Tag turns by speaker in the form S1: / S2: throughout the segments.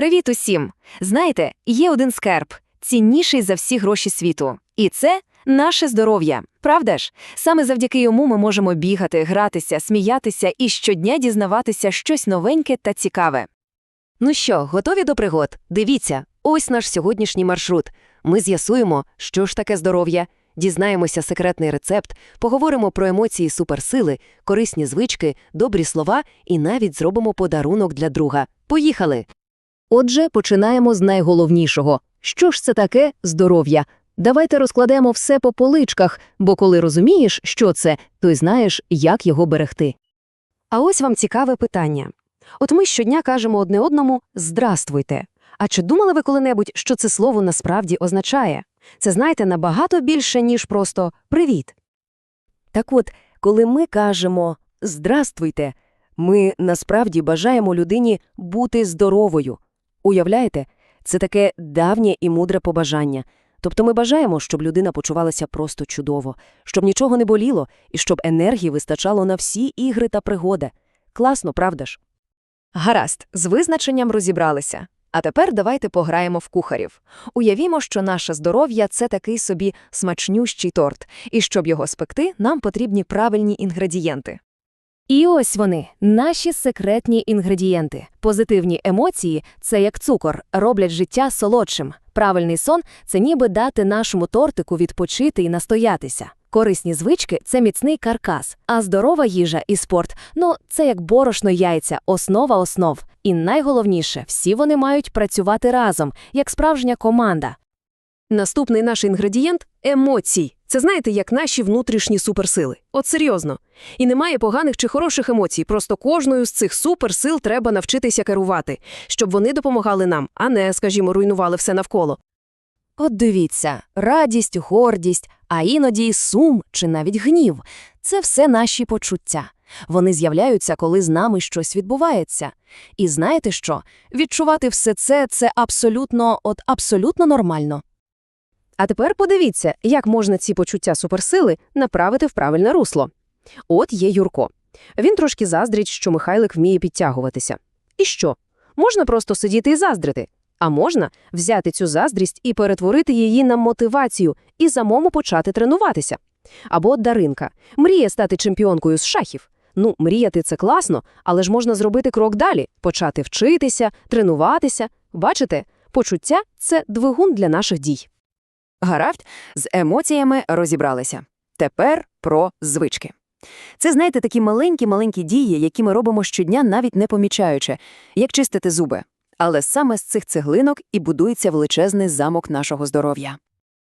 S1: Привіт усім! Знаєте, є один скарб, цінніший за всі гроші світу. І це наше здоров'я. Правда ж? Саме завдяки йому ми можемо бігати, гратися, сміятися і щодня дізнаватися щось новеньке та цікаве. Ну що, готові до пригод? Дивіться, ось наш сьогоднішній маршрут. Ми з'ясуємо, що ж таке здоров'я, дізнаємося секретний рецепт, поговоримо про емоції суперсили, корисні звички, добрі слова і навіть зробимо подарунок для друга. Поїхали! Отже, починаємо з найголовнішого. Що ж це таке здоров'я? Давайте розкладемо все по поличках, бо коли розумієш, що це, то й знаєш, як його берегти. А ось вам цікаве питання. От ми щодня кажемо одне одному «здравствуйте». А чи думали ви коли-небудь, що це слово насправді означає? Це, знаєте, набагато більше, ніж просто «привіт». Так от, коли ми кажемо «здравствуйте», ми насправді бажаємо людині бути здоровою. Уявляєте, це таке давнє і мудре побажання. Тобто ми бажаємо, щоб людина почувалася просто чудово, щоб нічого не боліло і щоб енергії вистачало на всі ігри та пригоди. Класно, правда ж? Гаразд, з визначенням розібралися. А тепер давайте пограємо в кухарів. Уявімо, що наше здоров'я це такий собі смачнющий торт, і щоб його спекти, нам потрібні правильні інгредієнти. І ось вони, наші секретні інгредієнти. Позитивні емоції це як цукор, роблять життя солодшим. Правильний сон це ніби дати нашому тортику відпочити і настоятися. Корисні звички це міцний каркас, а здорова їжа і спорт ну це як борошно яйця, основа основ. І найголовніше, всі вони мають працювати разом, як справжня команда. Наступний наш інгредієнт емоцій. Це знаєте, як наші внутрішні суперсили. От серйозно. І немає поганих чи хороших емоцій, просто кожною з цих суперсил треба навчитися керувати, щоб вони допомагали нам, а не, скажімо, руйнували все навколо. От дивіться, радість, гордість, а іноді сум чи навіть гнів це все наші почуття. Вони з'являються, коли з нами щось відбувається. І знаєте що? Відчувати все це це абсолютно, от абсолютно нормально. А тепер подивіться, як можна ці почуття суперсили направити в правильне русло. От є Юрко. Він трошки заздрить, що Михайлик вміє підтягуватися. І що? Можна просто сидіти і заздрити. А можна взяти цю заздрість і перетворити її на мотивацію і самому почати тренуватися. Або Даринка мріє стати чемпіонкою з шахів. Ну, мріяти це класно, але ж можна зробити крок далі, почати вчитися, тренуватися. Бачите, почуття це двигун для наших дій. Гаразд, з емоціями розібралися. Тепер про звички. Це, знаєте, такі маленькі-маленькі дії, які ми робимо щодня, навіть не помічаючи, як чистити зуби. Але саме з цих цеглинок і будується величезний замок нашого здоров'я.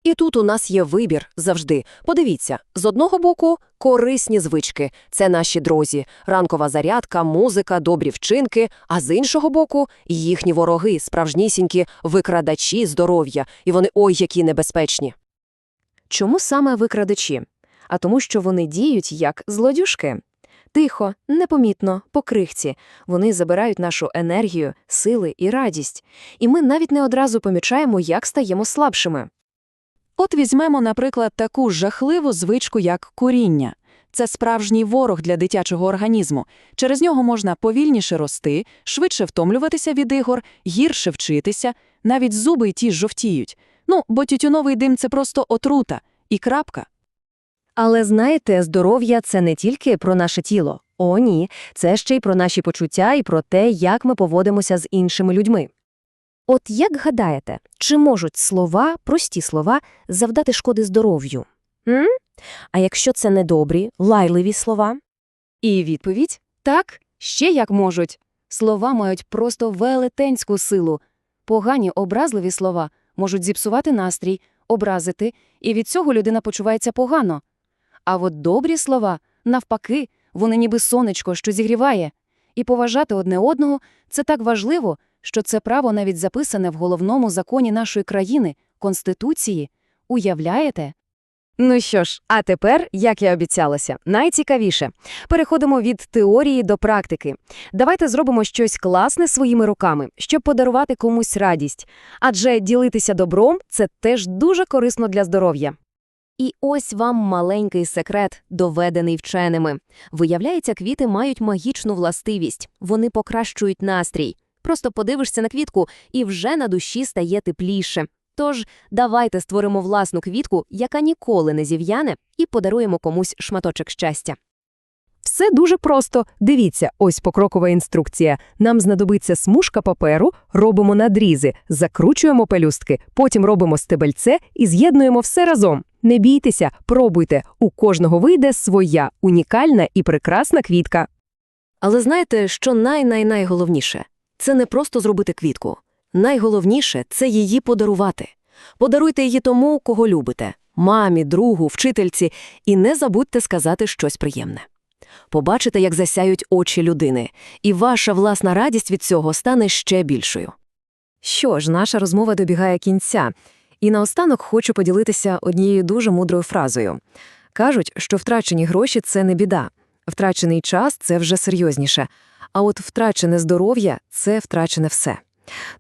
S1: І тут у нас є вибір завжди. Подивіться, з одного боку корисні звички це наші друзі, ранкова зарядка, музика, добрі вчинки, а з іншого боку їхні вороги, справжнісінькі викрадачі здоров'я, і вони ой які небезпечні. Чому саме викрадачі? А тому, що вони діють як злодюшки. Тихо, непомітно, по крихці. Вони забирають нашу енергію, сили і радість. І ми навіть не одразу помічаємо, як стаємо слабшими.
S2: От візьмемо, наприклад, таку жахливу звичку, як куріння. Це справжній ворог для дитячого організму. Через нього можна повільніше рости, швидше втомлюватися від ігор, гірше вчитися, навіть зуби й ті жовтіють. Ну, бо тютюновий дим це просто отрута і крапка.
S1: Але знаєте, здоров'я це не тільки про наше тіло. О, ні, це ще й про наші почуття і про те, як ми поводимося з іншими людьми. От як гадаєте, чи можуть слова, прості слова, завдати шкоди здоров'ю? М? А якщо це недобрі, лайливі слова? І відповідь так, ще як можуть. Слова мають просто велетенську силу. Погані образливі слова можуть зіпсувати настрій, образити, і від цього людина почувається погано. А от добрі слова, навпаки, вони ніби сонечко, що зігріває. І поважати одне одного це так важливо, що це право навіть записане в головному законі нашої країни Конституції. Уявляєте? Ну що ж, а тепер, як я обіцялася, найцікавіше. Переходимо від теорії до практики. Давайте зробимо щось класне своїми руками, щоб подарувати комусь радість. Адже ділитися добром це теж дуже корисно для здоров'я. І ось вам маленький секрет, доведений вченими. Виявляється, квіти мають магічну властивість. Вони покращують настрій. Просто подивишся на квітку, і вже на душі стає тепліше. Тож давайте створимо власну квітку, яка ніколи не зів'яне, і подаруємо комусь шматочок щастя.
S3: Все дуже просто. Дивіться, ось покрокова інструкція. Нам знадобиться смужка паперу, робимо надрізи, закручуємо пелюстки, потім робимо стебельце і з'єднуємо все разом. Не бійтеся, пробуйте. У кожного вийде своя унікальна і прекрасна квітка.
S1: Але знаєте, що най-най-найголовніше? Це не просто зробити квітку. Найголовніше – це її подарувати. Подаруйте її тому, кого любите – мамі, другу, вчительці, і не забудьте сказати щось приємне. Побачите, як засяють очі людини, і ваша власна радість від цього стане ще більшою. Що ж, наша розмова добігає кінця. І наостанок хочу поділитися однією дуже мудрою фразою. Кажуть, що втрачені гроші – це не біда. Втрачений час – це вже серйозніше. А от втрачене здоров'я – це втрачене все.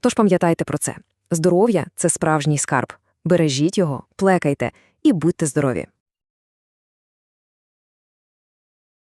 S1: Тож пам'ятайте про це. Здоров'я – це справжній скарб. Бережіть його, плекайте і будьте здорові.